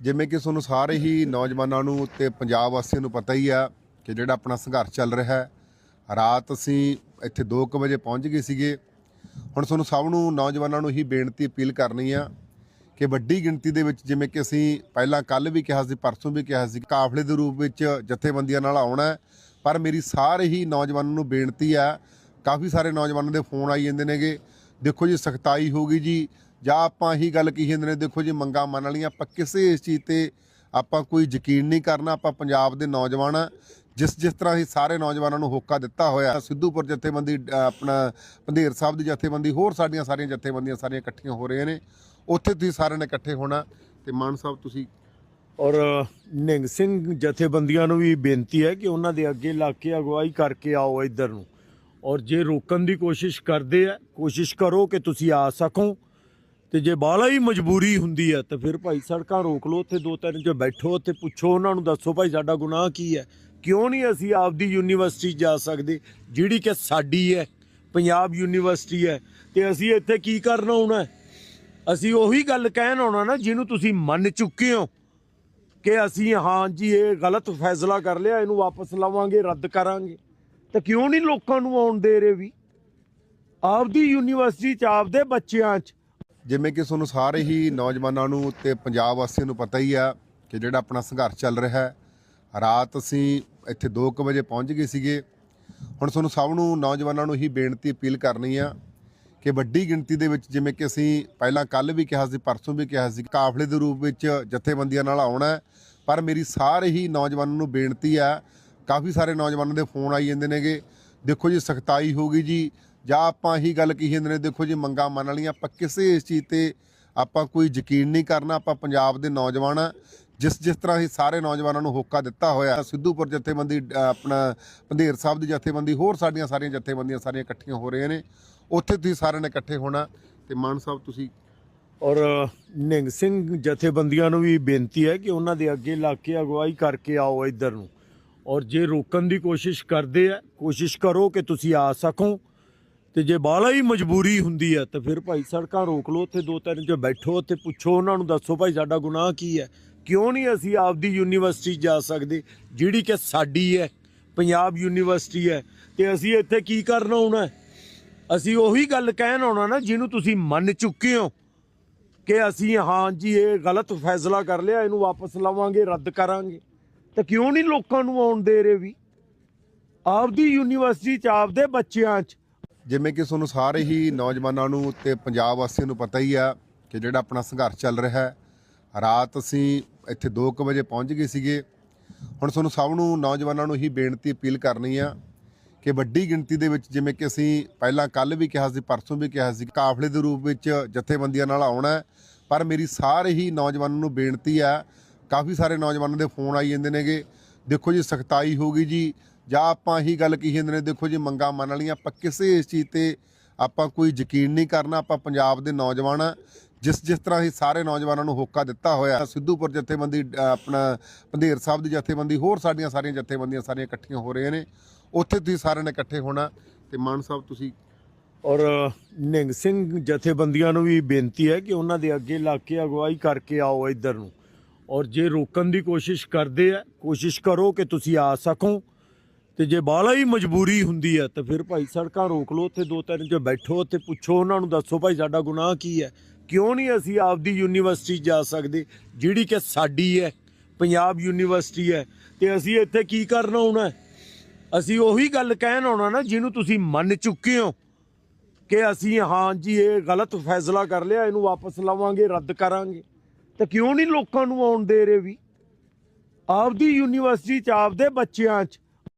ਜਿਵੇਂ ਕਿ ਤੁਹਾਨੂੰ ਸਾਰੇ ਹੀ ਨੌਜਵਾਨਾਂ ਨੂੰ ਤੇ ਪੰਜਾਬ ਵਾਸੀਆਂ ਨੂੰ ਪਤਾ ਹੀ ਆ ਕਿ ਜਿਹੜਾ ਆਪਣਾ ਸੰਘਰਸ਼ ਚੱਲ ਰਿਹਾ ਹੈ। ਰਾਤ ਅਸੀਂ ਇੱਥੇ 2:00 ਵਜੇ ਪਹੁੰਚ ਗਏ ਸੀਗੇ। ਹੁਣ ਤੁਹਾਨੂੰ ਸਭ ਨੂੰ ਨੌਜਵਾਨਾਂ ਨੂੰ ਹੀ ਬੇਨਤੀ ਅਪੀਲ ਕਰਨੀ ਆ ਕਿ ਵੱਡੀ ਗਿਣਤੀ ਦੇ ਵਿੱਚ ਜਿਵੇਂ ਕਿ ਅਸੀਂ ਪਹਿਲਾਂ ਕੱਲ ਵੀ ਕਿਹਾ ਸੀ, ਪਰਸੋਂ ਵੀ ਕਿਹਾ ਸੀ ਕਾਫਲੇ ਦੇ ਰੂਪ ਵਿੱਚ ਜਥੇਬੰਦੀਆਂ ਨਾਲ ਆਉਣਾ ਪਰ ਮੇਰੀ ਸਾਰੇ ਹੀ ਨੌਜਵਾਨਾਂ ਨੂੰ ਬੇਨਤੀ ਆ, ਕਾਫੀ ਸਾਰੇ ਨੌਜਵਾਨਾਂ ਦੇ ਫੋਨ ਆਈ ਜਾਂਦੇ ਨੇਗੇ। ਦੇਖੋ ਜੀ, ਸਖਤਾਈ ਹੋਗੀ ਜੀ। ਜਾਂ ਆਪਾਂ ਇਹੀ ਗੱਲ ਕਹੀ ਜਾਂਦੇ ਨੇ, ਦੇਖੋ ਜੀ, ਮੰਗਾਂ ਮੰਨ ਲਈਆਂ, ਆਪਾਂ ਕਿਸੇ ਇਸ ਚੀਜ਼ ਤੇ ਆਪਾਂ ਕੋਈ ਯਕੀਨ ਨਹੀਂ ਕਰਨਾ, ਆਪਾਂ ਪੰਜਾਬ ਦੇ ਨੌਜਵਾਨ ਆ। ਜਿਸ ਜਿਸ ਤਰ੍ਹਾਂ ਅਸੀਂ ਸਾਰੇ ਨੌਜਵਾਨਾਂ ਨੂੰ ਹੋਕਾ ਦਿੱਤਾ ਹੋਇਆ, ਸਿੱਧੂਪੁਰ ਜਥੇਬੰਦੀ ਆਪਣਾ ਪੰਧੇਰ ਸਾਹਿਬ ਦੀ ਜਥੇਬੰਦੀ, ਹੋਰ ਸਾਡੀਆਂ ਸਾਰੀਆਂ ਜਥੇਬੰਦੀਆਂ ਸਾਰੀਆਂ ਇਕੱਠੀਆਂ ਹੋ ਰਹੀਆਂ ਨੇ। ਉੱਥੇ ਤੁਸੀਂ ਸਾਰਿਆਂ ਨੇ ਇਕੱਠੇ ਹੋਣਾ ਤੇ ਮਾਨ ਸਾਹਿਬ, ਤੁਸੀਂ ਔਰ ਨਿੰਗ ਸਿੰਘ ਜਥੇਬੰਦੀਆਂ ਨੂੰ ਵੀ ਬੇਨਤੀ ਹੈ ਕਿ ਉਹਨਾਂ ਦੇ ਅੱਗੇ ਲਾ ਕੇ ਅਗਵਾਈ ਕਰਕੇ ਆਓ ਇੱਧਰ ਨੂੰ। ਔਰ ਜੇ ਰੋਕਣ ਦੀ ਕੋਸ਼ਿਸ਼ ਕਰਦੇ ਆ, ਕੋਸ਼ਿਸ਼ ਕਰੋ ਕਿ ਤੁਸੀਂ ਆ ਸਕੋ। ਤੇ ਜੇ ਬਾਲਾ ਹੀ ਮਜਬੂਰੀ ਹੁੰਦੀ ਹੈ, ਤਾਂ ਫਿਰ ਭਾਈ ਸੜਕਾਂ ਰੋਕ ਲਓ, ਉੱਥੇ ਦੋ ਤਿੰਨ 'ਚ ਬੈਠੋ, ਉੱਥੇ ਪੁੱਛੋ, ਉਹਨਾਂ ਨੂੰ ਦੱਸੋ ਭਾਈ ਸਾਡਾ ਗੁਨਾਹ ਕੀ ਹੈ? ਕਿਉਂ ਨਹੀਂ ਅਸੀਂ ਆਪਦੀ ਯੂਨੀਵਰਸਿਟੀ ਜਾ ਸਕਦੇ? ਜਿਹੜੀ ਕਿ ਸਾਡੀ ਹੈ, ਪੰਜਾਬ ਯੂਨੀਵਰਸਿਟੀ ਹੈ, ਤੇ ਅਸੀਂ ਇੱਥੇ ਕੀ ਕਰਨ ਆਉਣਾ? ਅਸੀਂ ਉਹੀ ਗੱਲ ਕਹਿਣ ਆਉਣਾ ਨਾ, ਜਿਹਨੂੰ ਤੁਸੀਂ ਮੰਨ ਚੁੱਕੇ ਹੋ ਕਿ ਅਸੀਂ, ਹਾਂ ਜੀ, ਇਹ ਗਲਤ ਫੈਸਲਾ ਕਰ ਲਿਆ, ਇਹਨੂੰ ਵਾਪਸ ਲਵਾਂਗੇ, ਰੱਦ ਕਰਾਂਗੇ। ਤਾਂ ਕਿਉਂ ਨਹੀਂ ਲੋਕਾਂ ਨੂੰ ਆਉਣ ਦੇ ਰਹੇ ਵੀ? ਆਪਦੀ ਯੂਨੀਵਰਸਿਟੀ ਚ, ਆਪਦੇ ਬੱਚਿਆਂ ਚ ਜਿਵੇਂ ਕਿ ਤੁਹਾਨੂੰ ਸਾਰੇ ਹੀ ਨੌਜਵਾਨਾਂ ਨੂੰ ਤੇ ਪੰਜਾਬ ਵਾਸੀਆਂ ਨੂੰ ਪਤਾ ਹੀ ਆ ਕਿ ਜਿਹੜਾ ਆਪਣਾ ਸੰਘਰਸ਼ ਚੱਲ ਰਿਹਾ ਹੈ। ਰਾਤ ਅਸੀਂ ਇੱਥੇ 2:00 ਵਜੇ ਪਹੁੰਚ ਗਏ ਸੀਗੇ। ਹੁਣ ਤੁਹਾਨੂੰ ਸਭ ਨੂੰ ਨੌਜਵਾਨਾਂ ਨੂੰ ਹੀ ਬੇਨਤੀ ਅਪੀਲ ਕਰਨੀ ਆ ਕਿ ਵੱਡੀ ਗਿਣਤੀ ਦੇ ਵਿੱਚ ਜਿਵੇਂ ਕਿ ਅਸੀਂ ਪਹਿਲਾਂ ਕੱਲ ਵੀ ਕਿਹਾ ਸੀ, ਪਰਸੋਂ ਵੀ ਕਿਹਾ ਸੀ, ਕਾਫਲੇ ਦੇ ਰੂਪ ਵਿੱਚ ਜਥੇਬੰਦੀਆਂ ਨਾਲ ਆਉਣਾ ਪਰ ਮੇਰੀ ਸਾਰੇ ਹੀ ਨੌਜਵਾਨਾਂ ਨੂੰ ਬੇਨਤੀ ਆ, ਕਾਫੀ ਸਾਰੇ ਨੌਜਵਾਨਾਂ ਦੇ ਫੋਨ ਆਈ ਜਾਂਦੇ ਨੇਗੇ। ਦੇਖੋ ਜੀ, ਸਖਤਾਈ ਹੋਗੀ ਜੀ। ਜਾਂ ਆਪਾਂ ਹੀ ਗੱਲ ਕਹੀ ਜਾਂਦੇ ਨੇ ਦੇਖੋ ਜੀ ਮੰਗਾਂ ਮੰਨ ਲਈਆਂ ਆਪਾਂ ਕਿਸੇ ਇਸ ਚੀਜ਼ ਤੇ ਆਪਾਂ ਕੋਈ ਯਕੀਨ ਨਹੀਂ ਕਰਨਾ ਆਪਾਂ ਪੰਜਾਬ ਦੇ ਨੌਜਵਾਨ ਆ ਜਿਸ ਜਿਸ ਤਰ੍ਹਾਂ ਅਸੀਂ ਸਾਰੇ ਨੌਜਵਾਨਾਂ ਨੂੰ ਹੋਕਾ ਦਿੱਤਾ ਹੋਇਆ ਸਿੱਧੂਪੁਰ ਜਥੇਬੰਦੀ ਅ, ਆਪਣਾ ਪੰਧੇਰ ਸਾਹਿਬ ਦੀ ਜਥੇਬੰਦੀ ਹੋਰ ਸਾਡੀਆਂ ਸਾਰੀਆਂ ਜਥੇਬੰਦੀਆਂ ਸਾਰੀਆਂ ਇਕੱਠੀਆਂ ਹੋ ਰਹੀਆਂ ਨੇ ਉੱਥੇ ਤੁਸੀਂ ਸਾਰਿਆਂ ਨੇ ਇਕੱਠੇ ਹੋਣਾ ਤੇ ਮਾਨ ਸਾਹਿਬ ਤੁਸੀਂ ਔਰ ਨਿੰਗ ਸਿੰਘ ਜਥੇਬੰਦੀਆਂ ਨੂੰ ਵੀ ਬੇਨਤੀ ਹੈ ਕਿ ਉਹਨਾਂ ਦੇ ਅੱਗੇ ਲਾ ਕੇ ਅਗਵਾਈ ਕਰਕੇ ਆਓ ਇੱਧਰ ਨੂੰ। ਔਰ ਜੇ ਰੋਕਣ ਦੀ ਕੋਸ਼ਿਸ਼ ਕਰਦੇ ਆ ਕੋਸ਼ਿਸ਼ ਕਰੋ ਕਿ ਤੁਸੀਂ ਆ ਸਕੋ। ਤੇ ਜੇ ਬਾਲਾ ਹੀ ਮਜਬੂਰੀ ਹੁੰਦੀ ਹੈ, ਤਾਂ ਫਿਰ ਭਾਈ ਸੜਕਾਂ ਰੋਕ ਲਓ, ਉੱਥੇ ਦੋ ਤਿੰਨ 'ਚ ਬੈਠੋ, ਉੱਥੇ ਪੁੱਛੋ, ਉਹਨਾਂ ਨੂੰ ਦੱਸੋ ਭਾਈ ਸਾਡਾ ਗੁਨਾਹ ਕੀ ਹੈ? ਕਿਉਂ ਨਹੀਂ ਅਸੀਂ ਆਪਦੀ ਯੂਨੀਵਰਸਿਟੀ ਜਾ ਸਕਦੇ? ਜਿਹੜੀ ਕਿ ਸਾਡੀ ਹੈ, ਪੰਜਾਬ ਯੂਨੀਵਰਸਿਟੀ ਹੈ, ਤੇ ਅਸੀਂ ਇੱਥੇ ਕੀ ਕਰਨ ਆਉਣਾ ਅਸੀਂ ਉਹੀ ਗੱਲ ਕਹਿਣ ਆਉਣਾ ਨਾ, ਜਿਹਨੂੰ ਤੁਸੀਂ ਮੰਨ ਚੁੱਕੇ ਹੋ ਕਿ ਅਸੀਂ, ਹਾਂ ਜੀ, ਇਹ ਗਲਤ ਫੈਸਲਾ ਕਰ ਲਿਆ, ਇਹਨੂੰ ਵਾਪਸ ਲਵਾਂਗੇ, ਰੱਦ ਕਰਾਂਗੇ। ਤਾਂ ਕਿਉਂ ਨਹੀਂ ਲੋਕਾਂ ਨੂੰ ਆਉਣ ਦੇ ਰਹੇ ਵੀ? ਆਪਦੀ ਯੂਨੀਵਰਸਿਟੀ ਚ, ਆਪਦੇ ਬੱਚਿਆਂ ਚ ਜਿਵੇਂ ਕਿ ਤੁਹਾਨੂੰ ਸਾਰੇ ਹੀ ਨੌਜਵਾਨਾਂ ਨੂੰ ਤੇ ਪੰਜਾਬ ਵਾਸੀਆਂ ਨੂੰ ਪਤਾ ਹੀ ਆ ਕਿ ਜਿਹੜਾ ਆਪਣਾ ਸੰਘਰਸ਼ ਚੱਲ ਰਿਹਾ ਹੈ। ਰਾਤ ਅਸੀਂ ਇੱਥੇ 2:00 ਵਜੇ ਪਹੁੰਚ ਗਏ ਸੀਗੇ। ਹੁਣ ਤੁਹਾਨੂੰ ਸਭ ਨੂੰ ਨੌਜਵਾਨਾਂ ਨੂੰ ਹੀ ਬੇਨਤੀ ਅਪੀਲ ਕਰਨੀ ਆ ਕਿ ਵੱਡੀ ਗਿਣਤੀ ਦੇ ਵਿੱਚ ਜਿਵੇਂ ਕਿ ਅਸੀਂ ਪਹਿਲਾਂ ਕੱਲ ਵੀ ਕਿਹਾ ਸੀ, ਪਰਸੋਂ ਵੀ ਕਿਹਾ ਸੀ, ਕਾਫਲੇ ਦੇ ਰੂਪ ਵਿੱਚ ਜਥੇਬੰਦੀਆਂ ਨਾਲ ਆਉਣਾ ਪਰ ਮੇਰੀ ਸਾਰੇ ਹੀ ਨੌਜਵਾਨਾਂ ਨੂੰ ਬੇਨਤੀ ਆ, ਕਾਫੀ ਸਾਰੇ ਨੌਜਵਾਨਾਂ ਦੇ ਫੋਨ ਆਈ ਜਾਂਦੇ ਨੇਗੇ। ਦੇਖੋ ਜੀ, ਸਖਤਾਈ ਹੋ ਗਈ ਜੀ। ਜਾਂ ਆਪਾਂ ਹੀ ਗੱਲ ਕਹੀ ਜਾਂਦੇ ਨੇ ਦੇਖੋ ਜੀ ਮੰਗਾਂ ਮੰਨ ਲਈਆਂ ਆਪਾਂ ਕਿਸੇ ਇਸ ਚੀਜ਼ ਤੇ ਆਪਾਂ ਕੋਈ ਯਕੀਨ ਨਹੀਂ ਕਰਨਾ ਆਪਾਂ ਪੰਜਾਬ ਦੇ ਨੌਜਵਾਨ ਆ। ਜਿਸ ਜਿਸ ਤਰ੍ਹਾਂ ਹੀ ਸਾਰੇ ਨੌਜਵਾਨਾਂ ਨੂੰ ਹੋਕਾ ਦਿੱਤਾ ਹੋਇਆ ਸਿੱਧੂਪੁਰ ਜਥੇਬੰਦੀ ਅ, ਆਪਣਾ ਪੰਧੇਰ ਸਾਹਿਬ ਦੀ ਜਥੇਬੰਦੀ ਹੋਰ ਸਾਡੀਆਂ ਸਾਰੀਆਂ ਜਥੇਬੰਦੀਆਂ ਸਾਰੀਆਂ ਇਕੱਠੀਆਂ ਹੋ ਰਹੀਆਂ ਨੇ। ਉੱਥੇ ਤੁਸੀਂ ਸਾਰਿਆਂ ਨੇ ਇਕੱਠੇ ਹੋਣਾ ਤੇ ਮਾਨ ਸਾਹਿਬ ਤੁਸੀਂ ਔਰ ਨਿੰਗ ਸਿੰਘ ਜਥੇਬੰਦੀਆਂ ਨੂੰ ਵੀ ਬੇਨਤੀ ਹੈ ਕਿ ਉਹਨਾਂ ਦੇ ਅੱਗੇ ਲਾ ਕੇ ਅਗਵਾਈ ਕਰਕੇ ਆਓ ਇੱਧਰ ਨੂੰ। ਔਰ ਜੇ ਰੋਕਣ ਦੀ ਕੋਸ਼ਿਸ਼ ਕਰਦੇ ਆ ਕੋਸ਼ਿਸ਼ ਕਰੋ ਕਿ ਤੁਸੀਂ ਆ ਸਕੋ। ਤੇ ਜੇ ਬਾਲਾ ਹੀ ਮਜਬੂਰੀ ਹੁੰਦੀ ਹੈ, ਤਾਂ ਫਿਰ ਭਾਈ ਸੜਕਾਂ ਰੋਕ ਲਓ, ਉੱਥੇ ਦੋ ਤਿੰਨ 'ਚ ਬੈਠੋ ਤੇ ਪੁੱਛੋ, ਉਹਨਾਂ ਨੂੰ ਦੱਸੋ ਭਾਈ ਸਾਡਾ ਗੁਨਾਹ ਕੀ ਹੈ? ਕਿਉਂ ਨਹੀਂ ਅਸੀਂ ਆਪਦੀ ਯੂਨੀਵਰਸਿਟੀ ਜਾ ਸਕਦੇ? ਜਿਹੜੀ ਕਿ ਸਾਡੀ ਹੈ, ਪੰਜਾਬ ਯੂਨੀਵਰਸਿਟੀ ਹੈ, ਤੇ ਅਸੀਂ ਇੱਥੇ ਕੀ ਕਰਨ ਆਉਣਾ ਅਸੀਂ ਉਹੀ ਗੱਲ ਕਹਿਣ ਆਉਣਾ ਨਾ, ਜਿਹਨੂੰ ਤੁਸੀਂ ਮੰਨ ਚੁੱਕੇ ਹੋ ਕਿ ਅਸੀਂ, ਹਾਂ ਜੀ, ਇਹ ਗਲਤ ਫੈਸਲਾ ਕਰ ਲਿਆ, ਇਹਨੂੰ ਵਾਪਸ ਲਵਾਂਗੇ, ਰੱਦ ਕਰਾਂਗੇ। ਤਾਂ ਕਿਉਂ ਨਹੀਂ ਲੋਕਾਂ ਨੂੰ ਆਉਣ ਦੇ ਰਹੇ ਵੀ? ਆਪਦੀ ਯੂਨੀਵਰਸਿਟੀ ਚ, ਆਪਦੇ ਬੱਚਿਆਂ ਚ